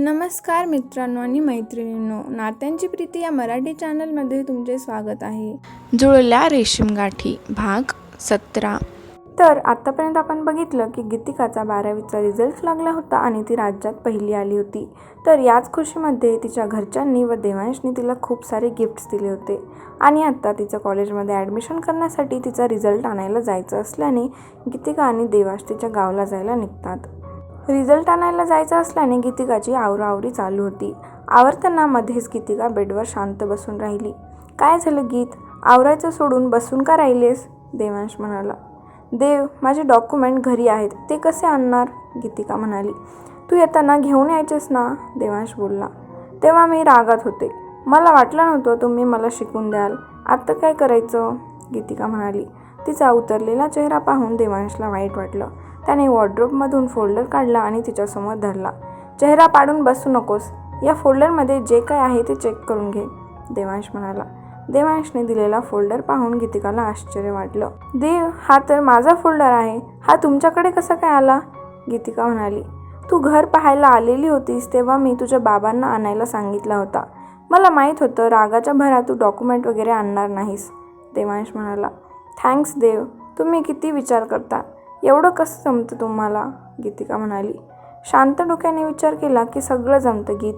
नमस्कार मित्रांनो आणि मैत्रिणींनो नात्यांची प्रीती या मराठी चॅनलमध्ये तुमचे स्वागत आहे. जुळल्या रेशीम गाठी भाग सतरा. तर आत्तापर्यंत आपण बघितलं की गीतिकाचा बारावीचा रिझल्ट लागला होता आणि ती राज्यात पहिली आली होती. तर याच खुशीमध्ये तिच्या घरच्यांनी व देवांशनी तिला खूप सारे गिफ्ट्स दिले होते. आणि आत्ता तिचं कॉलेजमध्ये ॲडमिशन करण्यासाठी तिचा रिझल्ट आणायला जायचं असल्याने गीतिका आणि देवाश तिच्या गावाला जायला निघतात. रिझल्ट आणायला जायचं असल्याने गीतिकाची आवराआवरी चालू होती. आवरताना मध्येच गीतिका बेडवर शांत बसून राहिली. काय झालं गीत? आवरायचं सोडून बसून का राहिलेस? देवांश म्हणाला. देव माझे डॉक्युमेंट घरी आहेत. ते कसे आणणार? गीतिका म्हणाली. तू येताना घेऊन यायचेस ना? देवांश बोलला. तेव्हा मी रागात होते. मला वाटलं नव्हतं तुम्ही मला शिकून द्याल. आत्ता काय करायचं? गीतिका म्हणाली. तिचा उतरलेला चेहरा पाहून देवांशला वाईट वाटलं. त्याने वॉर्ड्रोबमधून फोल्डर काढला आणि तिच्यासमोर धरला. चेहरा पाडून बसू नकोस. या फोल्डरमध्ये जे काय आहे ते चेक करून घे देवांश म्हणाला. देवांशने दिलेला फोल्डर पाहून गीतिकाला आश्चर्य वाटलं. देव हा तर माझा फोल्डर आहे. हा तुमच्याकडे कसा काय आला? गीतिका म्हणाली. तू घर पाहायला आलेली होतीस तेव्हा मी तुझ्या बाबांना आणायला सांगितला होता. मला माहीत होतं रागाच्या भरात तू डॉक्युमेंट वगैरे आणणार नाहीस देवांश म्हणाला. थँक्स देव तुम्ही किती विचार करता. एवढं कसं जमतं तुम्हाला? गीतिका म्हणाली. शांत डोक्याने विचार केला की सगळं जमतं गीत.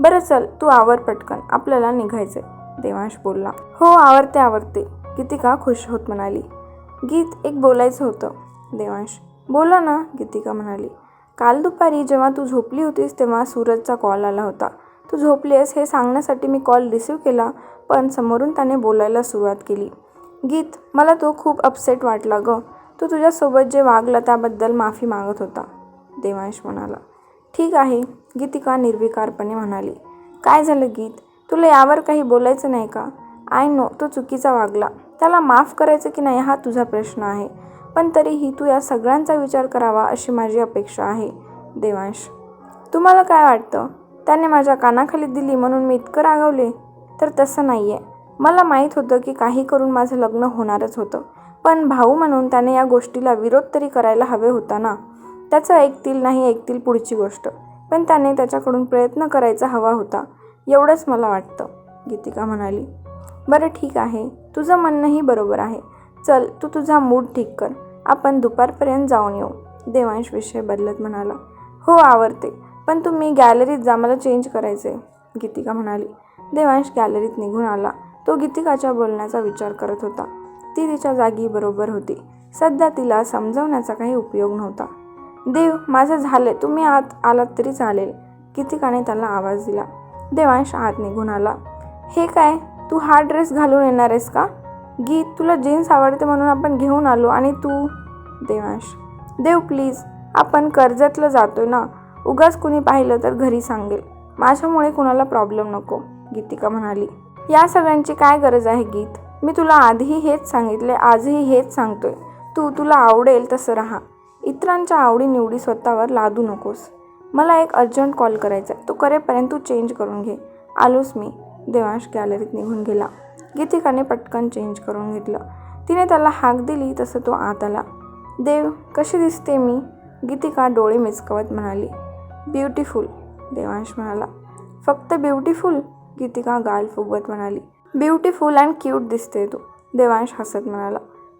बरं चल तू आवर पटकन. आपल्याला निघायचंय. देवांश बोलला. हो आवरते आवरते. गीतिका खुश होत म्हणाली. गीत एक बोलायचं होतं. देवांश बोला ना. गीतिका म्हणाली. काल दुपारी जेव्हा तू झोपली होतीस तेव्हा सूरजचा कॉल आला होता. तू झोपलीस हे सांगण्यासाठी मी कॉल रिसीव केला पण समोरून त्याने बोलायला सुरुवात केली. गीत मला तो खूप अपसेट वाटला गं. तू तुझ्यासोबत जे वागलं त्याबद्दल माफी मागत होता देवांश म्हणाला. ठीक आहे गीतिका निर्विकारपणे म्हणाली. काय झालं गीत? तुला यावर काही बोलायचं नाही का? आय नो तो चुकीचा वागला. त्याला माफ करायचं की नाही हा तुझा प्रश्न आहे. पण तरीही तू या सगळ्यांचा विचार करावा अशी माझी अपेक्षा आहे देवांश. तुम्हाला काय वाटतं? त्याने माझ्या कानाखाली दिली म्हणून मी इतकं रागवले? तर तसं नाही आहे मला माहीत होतं की काही करून माझं लग्न होणारच होतं. पण भाऊ म्हणून त्याने या गोष्टीला विरोध तरी करायला हवे होता ना? त्याचं ऐकतील नाही ऐकतील पुढची गोष्ट. पण त्याने त्याच्याकडून प्रयत्न करायचा हवा होता एवढंच मला वाटतं गीतिका म्हणाली. बरं ठीक आहे तुझं म्हणणंही बरोबर आहे. चल तू तुझा मूड ठीक कर. आपण दुपारपर्यंत जाऊन येऊ देवांश विषय बदलत म्हणाला. हो आवडते. पण तुम्ही गॅलरीत जा मला चेंज करायचे गीतिका म्हणाली. देवांश गॅलरीत निघून आला. तो गीतिकाच्या बोलण्याचा विचार करत होता. ती तिच्या जागी बरोबर होती. सध्या तिला समजवण्याचा काही उपयोग नव्हता. देव माझं झालं. तुम्ही आत आलात तरी चालेल. गीतिकाने त्याला आवाज दिला. देवांश आत निघून आला. हे काय? तू हा ड्रेस घालून येणार आहेस का? गीत तुला जीन्स आवडते म्हणून आपण घेऊन आलो आणि तू? देवांश देव प्लीज आपण कर्जतला जातोय ना? उगाच कुणी पाहिलं तर घरी सांगेल. माझ्यामुळे कुणाला प्रॉब्लेम नको गीतिका म्हणाली. या सगळ्यांची काय गरज आहे गीत? मी तुला आधीही हेच सांगितले आजही हेच सांगतोय. तू तुला आवडेल तसं राहा. इतरांच्या आवडीनिवडी स्वतःवर लादू नकोस. मला एक अर्जंट कॉल करायचा आहे. तो करेपर्यंत तू चेंज करून घे. आलोच मी. देवांश गॅलरीत निघून गेला. गीतिकाने पटकन चेंज करून घेतलं. तिने त्याला हाक दिली तसं तो आत आला. देव कशी दिसते मी? गीतिका डोळे मिचकवत म्हणाली. ब्युटिफुल देवांश म्हणाला. फक्त ब्युटिफुल? गीतिका गाल फुगवत म्हणाली. ब्युटिफुल अँड क्यूट दिसते तू. देवांश हसत म्हणाला.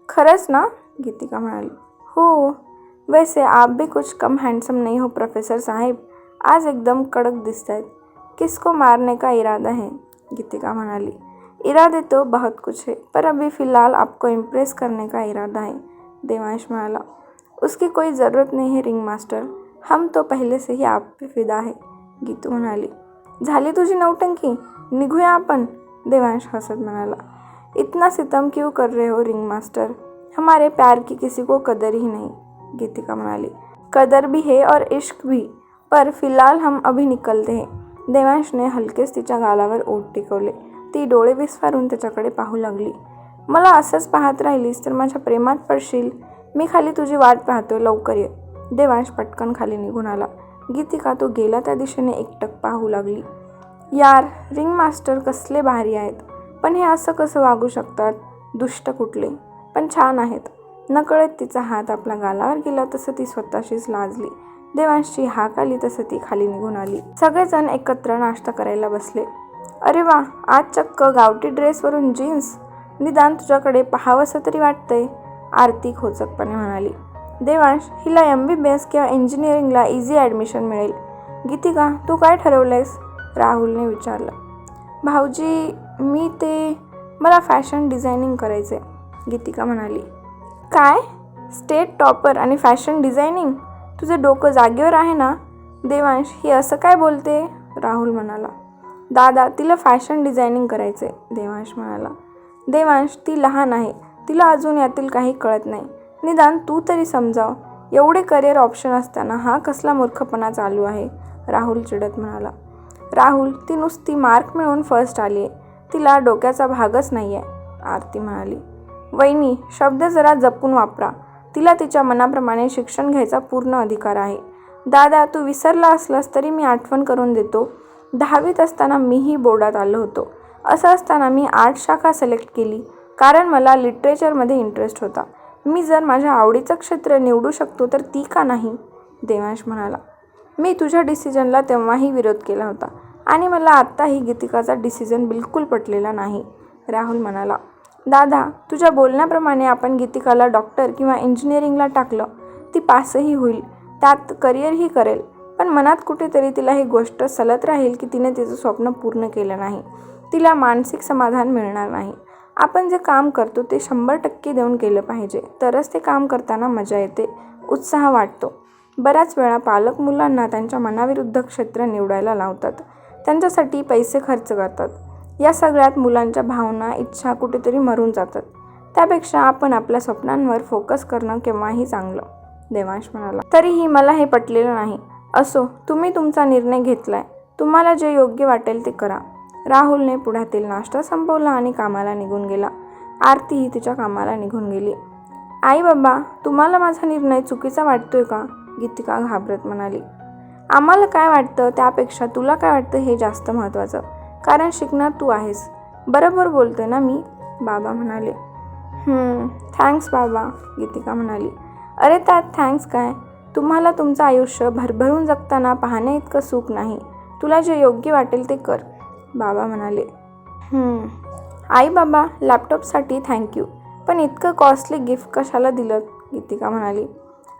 खरंच ना? गीतिका म्हणाली. हो. वैसे आप भी कुछ कम हैंडसम नहीं हो प्रोफेसर साहेब. आज एकदम कडक दिसत आहेत किसको मारने का इरादा है? गीतिका म्हणाली. इरादे तो बहुत कुछ है, पर अभी फ़िलहाल आपको इम्प्रेस करने का इरादा है, देवांश म्हणाला. उसकी कोई ज़रूरत नहीं है रिंग मास्टर हम तो पहले से ही आप पे फिदा है, गीतू म्हणाली. झाली तुझी नौटंकी? निघूया आपण. देवांश हसत म्हणाला इतना सितम क्यों कर रहे हो रिंग मास्टर? हमारे प्यार की किसी को कदर ही नहीं गीतिका म्हणाली कदर भी है और इश्क भी पर फिलहाल हम अभी निकलते हैं। देवांशने हलकेच तिच्या गालावर ओट टिकवले। ती डोळे विस्फारून त्याच्याकडे पाहू लागली। मला असंच पाहत राहिलीस तर माझ्या प्रेमात पडशील? मी खाली तुझी वाट पाहतोय लवकर ये. देवांश पटकन खाली निघून आला. गीतिका तो गेला त्या दिशेने एकटक पाहू लागली. यार रिंग मास्टर कसले भारी आहेत. पण हे असं कसं वागू शकतात? दुष्ट कुठले? पण छान आहेत. नकळत तिचा हात आपल्या गालावर गेला तसं ती स्वतःशीच लाजली. देवांशी हाक आली तसं ती खाली निघून आली. सगळेजण एकत्र नाश्ता करायला बसले. अरे वा आज चक्क गावठी ड्रेसवरून जीन्स? निदान तुझ्याकडे पाहावंसं तरी वाटतंय? आरती खोचकपणे म्हणाली. देवांश हिला एम बी बी एस किंवा इंजिनिअरिंगला इझी ॲडमिशन मिळेल. गीतिका तू काय ठरवलंयस? राहुलने विचारलं भाऊजी मी ते मला फॅशन डिझायनिंग करायचे गीतिका म्हणाली काय? स्टेट टॉपर आणि फॅशन डिझायनिंग? तुझं डोकं जागेवर आहे ना? देवांश ही असं काय बोलते? राहुल म्हणाला दादा तिला फॅशन डिझायनिंग करायचे देवांश म्हणाला देवांश ती लहान आहे. तिला अजून यातील काही कळत नाही. निदान तू तरी समजाव. एवढे करिअर ऑप्शन असताना हा कसला मूर्खपणा चालू आहे? राहुल चिडत म्हणाला राहुल ती नुसती मार्क मिळवून फर्स्ट आली आहे तिला डोक्याचा भागच नाही आहे आरती म्हणाली. वहिनी शब्द जरा जपून वापरा. तिला तिच्या मनाप्रमाणे शिक्षण घ्यायचा पूर्ण अधिकार आहे. दादा तू विसरला असलास तरी मी आठवण करून देतो. दहावीत असताना मीही बोर्डात आलो होतो. असं असताना मी आर्ट शाखा सिलेक्ट केली कारण मला लिटरेचरमध्ये इंटरेस्ट होता. मी जर माझ्या आवडीचं क्षेत्र निवडू शकतो तर ती का नाही? देवांश म्हणाला. मी तुझ्या डिसिजनला तेव्हाही विरोध केला होता. आणि मला आत्ताही गीतिकाचा डिसिजन बिलकुल पटलेला नाही राहुल म्हणाला. दादा तुझ्या बोलण्याप्रमाणे आपण गीतिकाला डॉक्टर किंवा इंजिनिअरिंगला टाकलं ती पासही होईल. त्यात करिअरही करेल. पण मनात कुठेतरी तिला ही गोष्ट सलत राहील की तिने तिचं स्वप्न पूर्ण केलं नाही. तिला मानसिक समाधान मिळणार नाही. आपण जे काम करतो ते शंभर टक्के देऊन केलं पाहिजे. तरच ते काम करताना मजा येते उत्साह वाटतो. बऱ्याच वेळा पालक मुलांना त्यांच्या मनाविरुद्ध क्षेत्र निवडायला लावतात. त्यांच्यासाठी पैसे खर्च करतात. या सगळ्यात मुलांच्या भावना इच्छा कुठेतरी मरून जातात. त्यापेक्षा आपण आपल्या स्वप्नांवर फोकस करणं केव्हाही चांगलं. देवांश म्हणाला. तरीही मला हे पटलेलं नाही. असो तुम्ही तुमचा निर्णय घेतलाय. तुम्हाला जे योग्य वाटेल ते करा. राहुलने पुढ्यातील नाश्ता संपवला आणि कामाला निघून गेला. आरतीही तिच्या कामाला निघून गेली. आई बाबा तुम्हाला माझा निर्णय चुकीचा वाटतोय का? गीतिका घाबरत म्हणाली. आम्हाला काय वाटतं त्यापेक्षा तुला काय वाटतं हे जास्त महत्त्वाचं? कारण शिकणार तू आहेस. बरोबर बोलते ना मी? बाबा म्हणाले. थँक्स बाबा गीतिका म्हणाली. अरे त्यात थँक्स काय? तुम्हाला तुमचं आयुष्य भरभरून जगताना पाहण्या इतकं सुख नाही. तुला जे योग्य वाटेल ते कर बाबा म्हणाले. आई बाबा लॅपटॉपसाठी थँक्यू पण इतकं कॉस्टली गिफ्ट कशाला दिलं? गीतिका म्हणाली.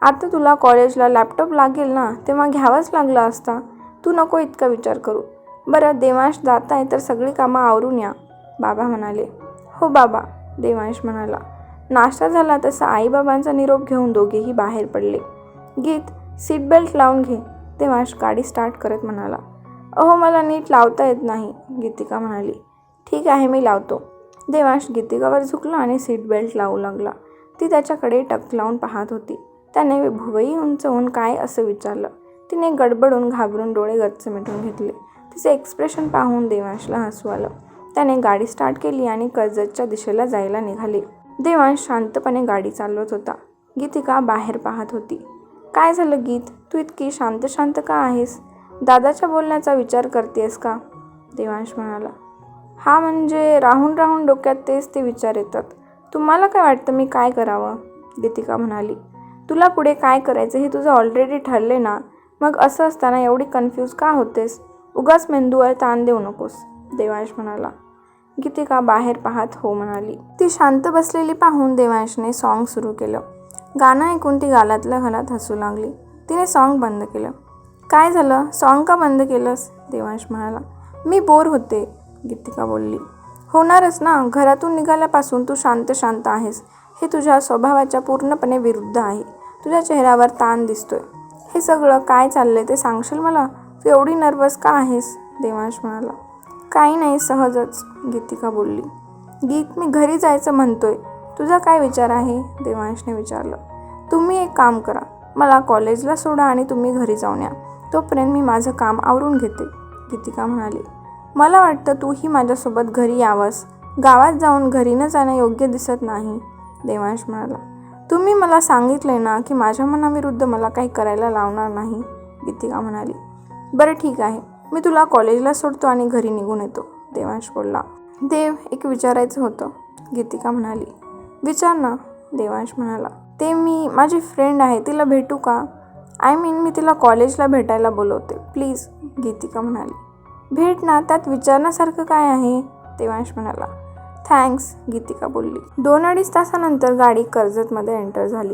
आता तुला कॉलेजला लॅपटॉप लागेल ना तेव्हा घ्यावाच लागला असता. तू नको इतका विचार करू. बरं देवांश जात आहे तर सगळी कामं आवरून या बाबा म्हणाले. हो बाबा देवांश म्हणाला. नाश्ता झाला तसा आईबाबांचा निरोप घेऊन दोघेही बाहेर पडले. गीत सीट बेल्ट लावून घे देवांश गाडी स्टार्ट करत म्हणाला. अहो मला नीट लावता येत नाही गीतिका म्हणाली. ठीक आहे मी लावतो. देवांश गीतिकावर झुकला आणि सीट बेल्ट लावू लागला. ती त्याच्याकडे टक लावून पाहत होती. त्याने भुवई उंचवून काय असं विचारलं? तिने गडबडून घाबरून डोळे गच्च मिटून घेतले. तिचे एक्सप्रेशन पाहून देवांशला हसू आलं. त्याने गाडी स्टार्ट केली आणि कर्जतच्या दिशेला जायला निघाले. देवांश शांतपणे गाडी चालवत होता. गीतिका बाहेर पाहत होती. काय झालं गीत? तू इतकी शांत शांत का आहेस? दादाच्या बोलण्याचा विचार करतेस का? देवांश म्हणाला. हा म्हणजे राहून राहून डोक्यात तेच ते विचार येतात. तुम्हाला काय वाटतं मी काय करावं? गीतिका म्हणाली. तुला पुढे काय करायचं हे तुझं ऑलरेडी ठरले ना? मग असं असताना एवढी कन्फ्यूज का होतेस? उगाच मेंदूवर ताण देऊ नकोस देवांश म्हणाला. गीतिका बाहेर पाहत हो म्हणाली. ती शांत बसलेली पाहून देवांशने सॉन्ग सुरू केलं. गाणं ऐकून ती गालातल्या घालात हसू लागली. तिने सॉन्ग बंद केलं. काय झालं? सॉन्ग का बंद केलंस? देवांश म्हणाला. मी बोर होते गीतिका बोलली. होणारच ना. घरातून निघाल्यापासून तू शांत शांत आहेस. हे तुझ्या स्वभावाच्या पूर्णपणे विरुद्ध आहे. तुझ्या चेहऱ्यावर ताण दिसतोय. हे सगळं काय चाललंय ते सांगशील मला? तू एवढी नर्वस का आहेस? देवांश म्हणाला. काही नाही सहजच गीतिका बोलली. गीत मी घरी जायचं म्हणतोय. तुझा काय विचार आहे? देवांशने विचारलं. तुम्ही एक काम करा. मला कॉलेजला सोडा आणि तुम्ही घरी जाऊन या. तोपर्यंत मी माझं काम आवरून घेते. गीतिका म्हणाली. मला वाटतं तूही माझ्यासोबत घरी यावंस. गावात जाऊन घरी न जाणं योग्य दिसत नाही. देवांश म्हणाला तुम्ही मला सांगितले ना की माझ्या मनाविरुद्ध मला काही करायला लावणार नाही गीतिका म्हणाली. बरं ठीक आहे मी तुला कॉलेजला सोडतो आणि घरी निघून येतो देवांश बोलला. देव एक विचारायचं होतं गीतिका म्हणाली. विचार ना देवांश म्हणाला. ते मी माझी फ्रेंड आहे तिला भेटू का? आय मीन मी तिला कॉलेजला भेटायला बोलवते प्लीज गीतिका म्हणाली. भेट ना त्यात विचारण्यासारखं काय आहे? देवांश म्हणाला. थँक्स गीतिका बोलली. दोन अडीच तासानंतर गाडी कर्जतमध्ये एंटर झाली.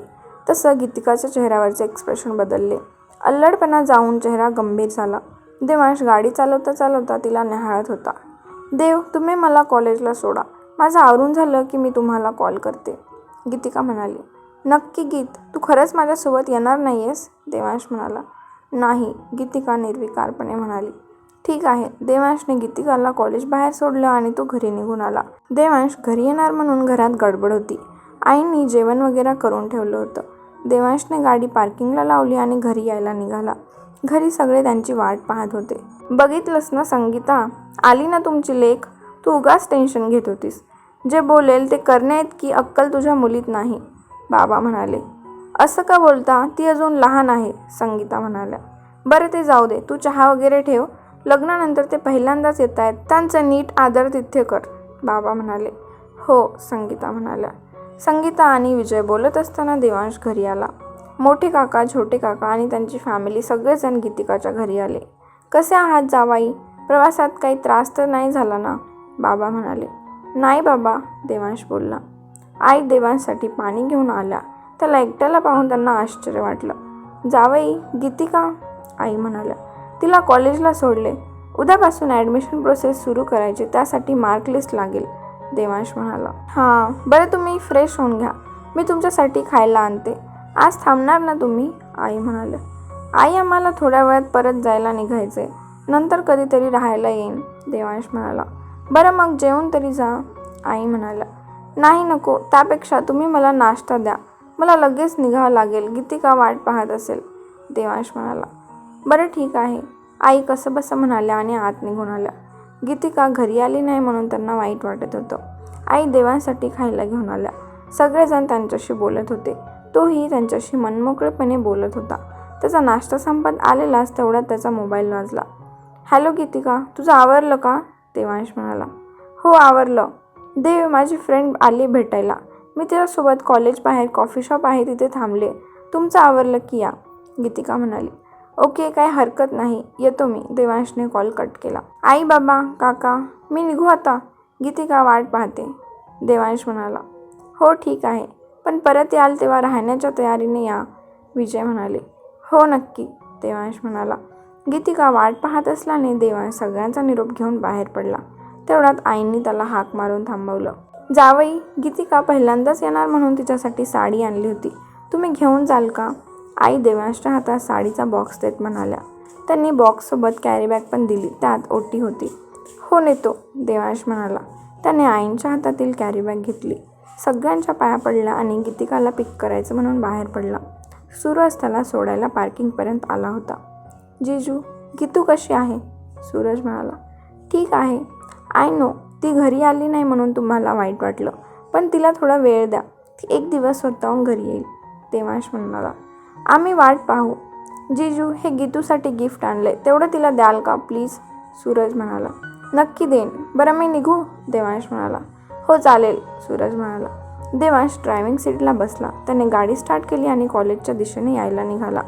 तसं गीतिकाच्या चेहऱ्यावरचे एक्सप्रेशन बदलले. अल्लडपणा जाऊन चेहरा गंभीर झाला. देवांश गाडी चालवता चालवता तिला निहाळत होता. देव तुम्ही मला कॉलेजला सोडा. माझं आवरून झालं की मी तुम्हाला कॉल करते. गीतिका म्हणाली. नक्की गीत तू खरंच माझ्यासोबत येणार नाही आहेस देवांश म्हणाला. नाही गीतिका निर्विकारपणे म्हणाली. ठीक आहे. देवांशने गीतिकाला कॉलेज बाहेर सोडलं आणि तो घरी निघून आला. देवांश घरी येणार म्हणून घरात गडबड होती. आईनी जेवण वगैरे करून ठेवलं होतं. देवांशने गाडी पार्किंगला लावली आणि घरी यायला निघाला. घरी सगळे त्यांची वाट पाहत होते. बघितलंस ना संगीता? आली ना तुमची लेख? तू उगाच टेन्शन घेत होतीस. जे बोलेल ते करण्यात की अक्कल तुझ्या मुलीत नाही? बाबा म्हणाले. असं का बोलता? ती अजून लहान आहे संगीता म्हणाल्या. बरं ते जाऊ दे. तू चहा वगैरे ठेव. लग्नानंतर ते पहिल्यांदाच येत आहेत त्यांचं नीट आदर तिथे कर बाबा म्हणाले. हो संगीता म्हणाल्या. संगीता आणि विजय बोलत असताना देवांश घरी आला. मोठे काका छोटे काका आणि त्यांची फॅमिली सगळेजण गीतिकाच्या घरी आले. कसे आहात जावाई? प्रवासात काही त्रास तर नाही झाला ना? बाबा म्हणाले. नाही बाबा देवांश बोलला. आई देवांसाठी पाणी घेऊन आल्या. त्याला एकट्याला पाहून त्यांना आश्चर्य वाटलं. जावई गीतिका? आई म्हणाल्या. तिला कॉलेजला सोडले. उद्यापासून ॲडमिशन प्रोसेस सुरू करायची त्यासाठी मार्क लिस्ट लागेल देवांश म्हणाला. हां बरं तुम्ही फ्रेश होऊन घ्या. मी तुमच्यासाठी खायला आणते. आज थांबणार ना तुम्ही? आई म्हणाले. आई आम्हाला थोड्या वेळात परत जायला निघायचे. नंतर कधीतरी राहायला येईन देवांश म्हणाला. बरं मग जेवून तरी जा आई म्हणाला नाही नको त्यापेक्षा तुम्ही मला नाश्ता द्या. मला लगेच निघावं लागेल गीतिका वाट पाहत असेल देवांश म्हणाला. बरं ठीक आहे. आई कसं बसं म्हणाल्या आणि आत निघून आल्या. गीतिका घरी आली नाही म्हणून त्यांना वाईट वाटत होतं. आई देवांसाठी खायला घेऊन आल्या. सगळेजण त्यांच्याशी बोलत होते. तोही त्यांच्याशी मनमोकळेपणे बोलत होता. त्याचा नाश्ता संपत आलेलाच तेवढ्यात त्याचा मोबाईल वाजला हॅलो गीतिका तुझं आवरलं का? देवांश म्हणाला. हो आवरलं. देव माझी फ्रेंड आली भेटायला. मी तिच्यासोबत कॉलेज बाहेर कॉफी शॉप आहे तिथे थांबले. तुमचं आवरलं की या गीतिका म्हणाली. ओके काय हरकत नाही. येतो मी. देवांशने कॉल कट केला. आई बाबा काका मी निघू आता. गीतिका वाट पाहते. देवांश म्हणाला हो ठीक आहे. पण परत याल तेव्हा राहण्याच्या तयारीने या. विजय म्हणाले हो नक्की. देवांश म्हणाला गीतिका वाट पाहत असल्याने देवांश सगळ्यांचा निरोप घेऊन बाहेर पडला. तेवढ्यात आईंनी त्याला हाक मारून थांबवलं जावई गीतिका पहिल्यांदाच येणार म्हणून तिच्यासाठी साडी आणली होती. तुम्ही घेऊन जाल का? आई देवांशच्या हातात साडीचा बॉक्स देत म्हणाल्या. त्यांनी बॉक्ससोबत कॅरीबॅग पण दिली. त्यात ओटी होती. हो नेतो देवांश म्हणाला. त्याने आईंच्या हातातील कॅरीबॅग घेतली. सगळ्यांच्या पाया पडला आणि गीतिकाला पिक करायचं म्हणून बाहेर पडला. सूरज त्याला सोडायला पार्किंगपर्यंत आला होता. जिजू गीतू कशी आहे? सूरज म्हणाला. ठीक आहे. आय नो ती घरी आली नाही म्हणून तुम्हाला वाईट वाटलं. पण तिला थोडा वेळ द्या. ती एक दिवस स्वतःहून घरी येईल देवांश म्हणाला. आम्ही वाट पाहू. जिजू हे गीतूसाठी गिफ्ट आणले. तेवढं तिला द्याल का? प्लीज सूरज म्हणाला. नक्की देईन. बरं मी निघू देवांश म्हणाला. हो चालेल सूरज म्हणाला. देवांश ड्रायव्हिंग सीटला बसला. त्याने गाडी स्टार्ट केली आणि कॉलेजच्या दिशेने यायला निघाला.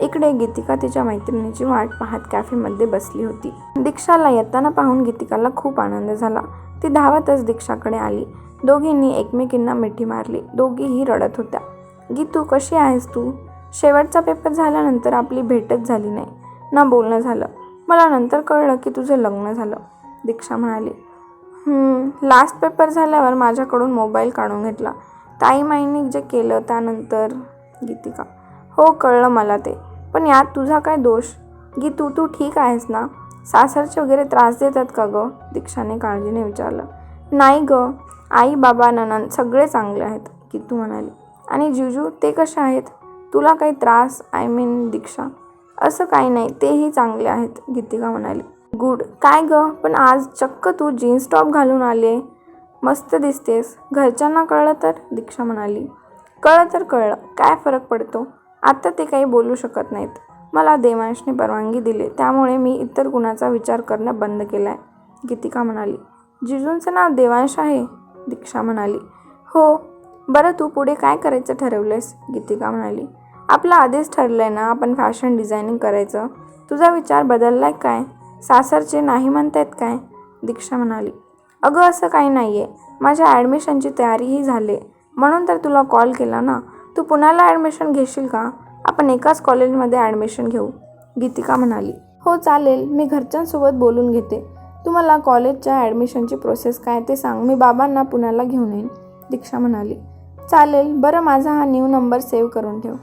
इकडे गीतिका तिच्या मैत्रिणीची वाट पाहत कॅफेमध्ये बसली होती. दीक्षाला येताना पाहून गीतिकाला खूप आनंद झाला. ती धावतच दीक्षाकडे आली. दोघींनी एकमेकींना मिठी मारली. दोघीही रडत होत्या. गीतू कशी आहेस तू? शेवटचा पेपर झाल्यानंतर आपली भेटच झाली नाही. ना बोलणं झालं. मला नंतर कळलं की तुझं लग्न झालं. दीक्षा म्हणाली लास्ट पेपर झाल्यावर माझ्याकडून मोबाईल काढून घेतला. ताई माईंनी जे केलं त्यानंतर गीतिका. हो कळलं मला ते. पण यात तुझा काय दोष? गी तू तू ठीक आहेस ना? सासरचे वगैरे त्रास देतात का गं? दीक्षाने काळजीने विचारलं. नाही गं. आई बाबा ननन सगळे चांगले आहेत गीतू म्हणाली. आणि जुजू ते कसे आहेत? तुला काही त्रास आय मीन दीक्षा असं काही नाही. तेही चांगले आहेत गीतिका म्हणाली. गुड. काय ग? पण आज चक्क तू जीन्स टॉप घालून आले मस्त दिसतेस. घरच्यांना कळलं तर? दीक्षा म्हणाली. कळलं तर कळलं. काय फरक पडतो? आता ते काही बोलू शकत नाहीत. मला देवांशने परवानगी दिली. त्यामुळे मी इतर कुणाचा विचार करणं बंद केला आहे गीतिका म्हणाली. जिजूंचं नाव देवांश आहे? दीक्षा म्हणाली. हो. बरं तू पुढे काय करायचं ठरवलंयस? गीतिका म्हणाली. आपलं आधीच ठरलं आहे ना आपण फॅशन डिझायनिंग करायचं. तुझा विचार बदललाय काय? सासरचे नाही म्हणतायत काय? दीक्षा म्हणाली. अगं असं काही नाही आहे माझ्या ॲडमिशनची तयारीही झाली म्हणून तर तुला कॉल केला ना. तू पुण्याला ॲडमिशन घेशील का? आपण एकाच कॉलेजमध्ये ॲडमिशन घेऊ. गीतिका म्हणाली. हो चालेल. मी घरच्यांसोबत बोलून घेते. तू मला कॉलेजच्या ॲडमिशनची प्रोसेस काय ते सांग. मी बाबांना पुण्याला घेऊन येईन. दीक्षा म्हणाली. चालेल. बरं माझा हा न्यू नंबर सेव्ह करून ठेव.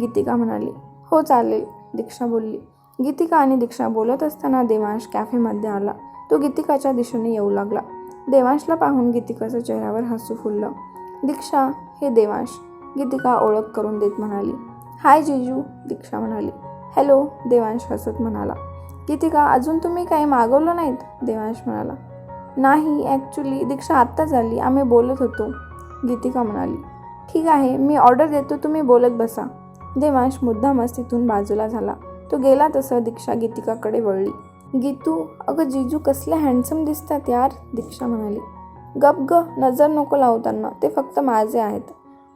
गीतिका म्हणाली हो चालेल दीक्षा बोलली. गीतिका आणि दीक्षा बोलत असताना देवांश कॅफेमध्ये आला. तो गीतिकाच्या दिशेने येऊ लागला. देवांशला पाहून गीतिकाच्या चेहऱ्यावर हसू फुललं. दीक्षा हे देवांश गीतिका ओळख करून देत म्हणाली. हाय जिजू दीक्षा म्हणाली. हॅलो देवांश हसत म्हणाला. गीतिका अजून तुम्ही काही मागवलं नाहीत? देवांश म्हणाला. नाही ॲक्च्युली दीक्षा आत्ताच आली आम्ही बोलत होतो. गीतिका म्हणाली. ठीक आहे मी ऑर्डर देतो तुम्ही बोलत बसा. देवांश मुद्दामच तिथून बाजूला झाला. तो गेला तसं दीक्षा गीतिकाकडे वळली. गीतू अगं जिजू कसले हँडसम दिसतात यार दीक्षा म्हणाली. गप ग नजर नको लावू त्यांना ते फक्त माझे आहेत.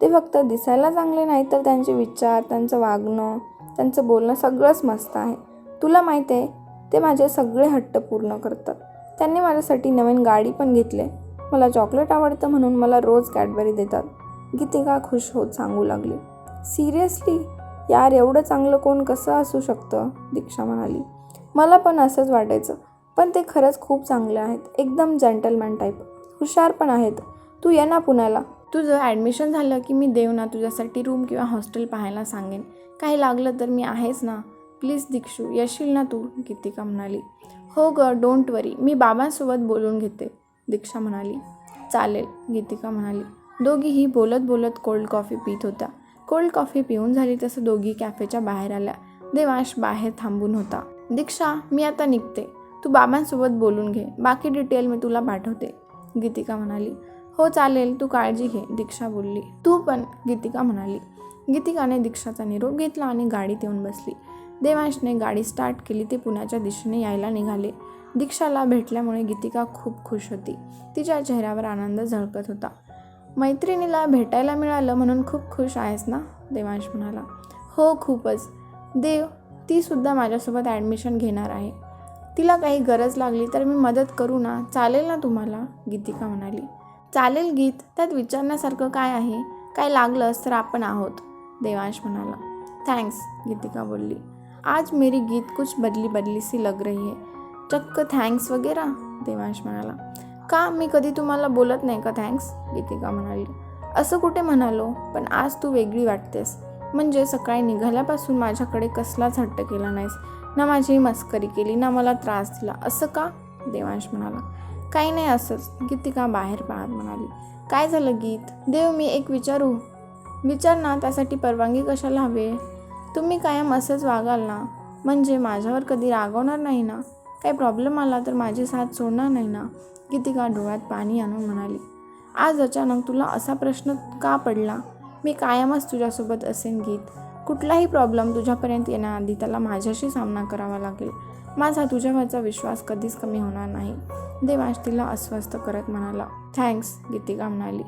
ते फक्त दिसायला चांगले नाही तर त्यांचे विचार त्यांचं वागणं त्यांचं बोलणं सगळंच मस्त आहे. तुला माहीत आहे ते माझे सगळे हट्ट पूर्ण करतात. त्यांनी माझ्यासाठी नवीन गाडी पण घेतली. मला चॉकलेट आवडतं म्हणून मला रोज कॅडबरी देतात. गीतिका खुश होत सांगू लागली. सिरियसली? यार एवढं चांगलं कोण कसं असू शकतं? दीक्षा म्हणाली. मला पण असंच वाटायचं पण ते खरंच खूप चांगले आहेत. एकदम जेंटलमॅन टाईप हुशार पण आहेत. तू ये ना पुण्याला. तुझं ॲडमिशन झालं की मी देव ना तुझ्यासाठी रूम किंवा हॉस्टेल पाहायला सांगेन. काही लागलं तर मी आहेच ना. प्लीज दीक्षू येशील ना तू? गीतिका म्हणाली. हो ग डोंट वरी मी बाबांसोबत बोलून घेते दीक्षा म्हणाली. चालेल गीतिका म्हणाली. दोघीही बोलत बोलत कोल्ड कॉफी पित होत्या. कोल्ड कॉफी पिऊन झाली तसं दोघी कॅफेच्या बाहेर आल्या. देवांश बाहेर थांबून होता. दीक्षा मी आता निघते. तू बाबांसोबत बोलून घे. बाकी डिटेल मी तुला पाठवते. गीतिका म्हणाली. हो चालेल. तू काळजी घे. दीक्षा बोलली. तू पण गीतिका म्हणाली. गीतिकाने दीक्षाचा निरोप घेतला आणि गाडीत येऊन बसली. देवांशने गाडी स्टार्ट केली. ते पुण्याच्या दिशेने यायला निघाले. दीक्षाला भेटल्यामुळे गीतिका खूप खुश होती. तिच्या चेहऱ्यावर आनंद झळकत होता. मैत्रिणीला भेटायला मिळालं म्हणून खूप खुश आहेस ना? देवांश म्हणाला. हो खूपच. देव तीसुद्धा माझ्यासोबत ॲडमिशन घेणार आहे. तिला काही गरज लागली तर मी मदत करू ना? चालेल ना तुम्हाला? गीतिका म्हणाली. चालेल गीत त्यात विचारण्यासारखं काय आहे? काय लागलंच तर आपण आहोत देवांश म्हणाला. थँक्स गीतिका बोलली. आज मेरी गीत कुछ बदली बदली सी लग रही है. चक्क थँक्स वगैरे? देवांश म्हणाला. का मी कधी तुम्हाला बोलत नाही का? थँक्स गीतिका म्हणाली. असं कुठे म्हणालो? पण आज तू वेगळी वाटतेस. म्हणजे सकाळी निघाल्यापासून माझ्याकडे कसलाच हट्ट केला नाहीस. ना माझी मस्करी केली ना मला त्रास दिला. असं का? देवांश म्हणाला. काही नाही असंच गीतिका बाहेर पाहत म्हणाली. काय झालं गीत? देव मी एक विचारू? विचार ना त्यासाठी परवानगी कशाला हवे? तुम्ही कायम असंच वागाल ना? म्हणजे माझ्यावर कधी रागवणार नाही ना? काही प्रॉब्लेम आला तर माझी साथ सोडणार नाही ना? गीतिका डोळ्यात पाणी आणून म्हणाली. आज अचानक तुला असा प्रश्न का पडला? मी कायमच तुझ्यासोबत असेन गीत. कुठलाही प्रॉब्लेम तुझ्यापर्यंत येण्याआधी त्याला माझ्याशी सामना करावा लागेल. माझा तुझ्यावरचा विश्वास कधीच कमी होणार नाही. देवांश तिला अस्वस्थ करत म्हणाला. थँक्स गीतिका म्हणाली.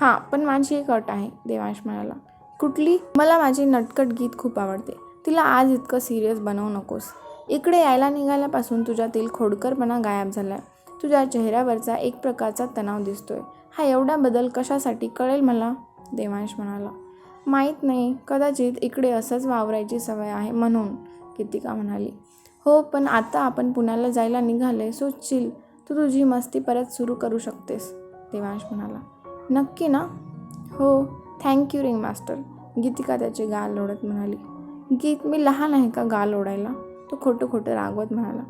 हां पण माझी एक अट आहे देवांश म्हणाला. कुठली? मला माझी नटकट गीत खूप आवडते. तिला आज इतकं सिरियस बनवू नकोस. इकडे यायला निघाल्यापासून तुझ्यातील खोडकरपणा गायब झालाय. तुझ्या चेहऱ्यावरचा एक प्रकारचा तणाव दिसतोय. हा एवढा बदल कशासाठी कळेल मला? देवांश म्हणाला. माहीत नाही. कदाचित इकडे असंच वावरायची सवय आहे म्हणून गीतिका म्हणाली. हो पण आता आपण पुण्याला जायला निघाले सो चिल तू तुझी मस्ती परत सुरू करू शकतेस देवांश म्हणाला. नक्की ना? हो. थँक्यू रिंग मास्टर गीतिका त्याचे गाल ओढत म्हणाली. गीत मी लहान आहे का गाल ओढायला? तो खोटं खोटं रागवत म्हणाला.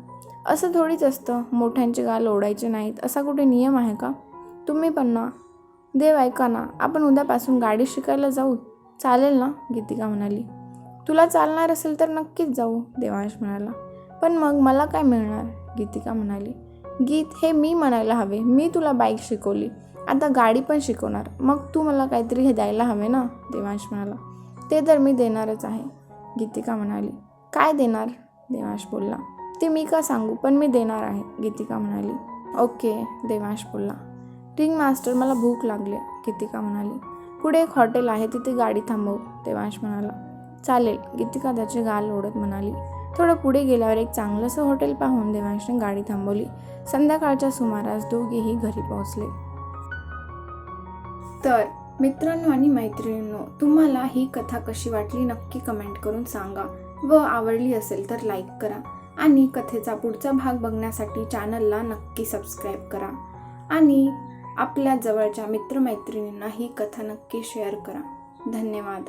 असं थोडीच असतं. मोठ्यांचे गाल ओढायचे नाहीत. असा कुठे नियम आहे का? तुम्ही पण ना. देव ऐका ना. आपण उद्यापासून गाडी शिकायला जाऊ. चालेल ना? गीतिका म्हणाली. तुला चालणार असेल तर नक्कीच जाऊ देवांश म्हणाला. पण मग मला काय मिळणार? गीतिका म्हणाली. गीत हे मी म्हणायला हवे. मी तुला बाईक शिकवली. आता गाडी पण शिकवणार. मग तू मला काहीतरी हे द्यायला हवे ना? देवांश म्हणाला. ते तर मी देणारच आहे. गीतिका म्हणाली. काय देणार? देवांश बोलला. ते मी का सांगू? पण मी देणार आहे गीतिका म्हणाली. ओके देवांश बोलला. रिंग मास्टर मला भूक लागली गीतिका म्हणाली. पुढे एक हॉटेल आहे तिथे गाडी थांबव देवांश म्हणाला. चालेल गीतिका त्याचे गाल ओढत म्हणाली. थोडं पुढे गेल्यावर एक चांगलंसं हॉटेल पाहून देवांशने गाडी थांबवली. संध्याकाळच्या सुमारास दोघेही घरी पोहोचले. तर मित्रांनो आणि मैत्रिणींनो तुम्हाला ही कथा कशी वाटली नक्की कमेंट करून सांगा. व आवडली असेल तर लाईक करा आणि कथेचा पुढचा भाग बघण्यासाठी चॅनलला नक्की सबस्क्राईब करा आणि आपल्या जवळच्या मित्रमैत्रिणींना ही कथा नक्की शेअर करा. धन्यवाद.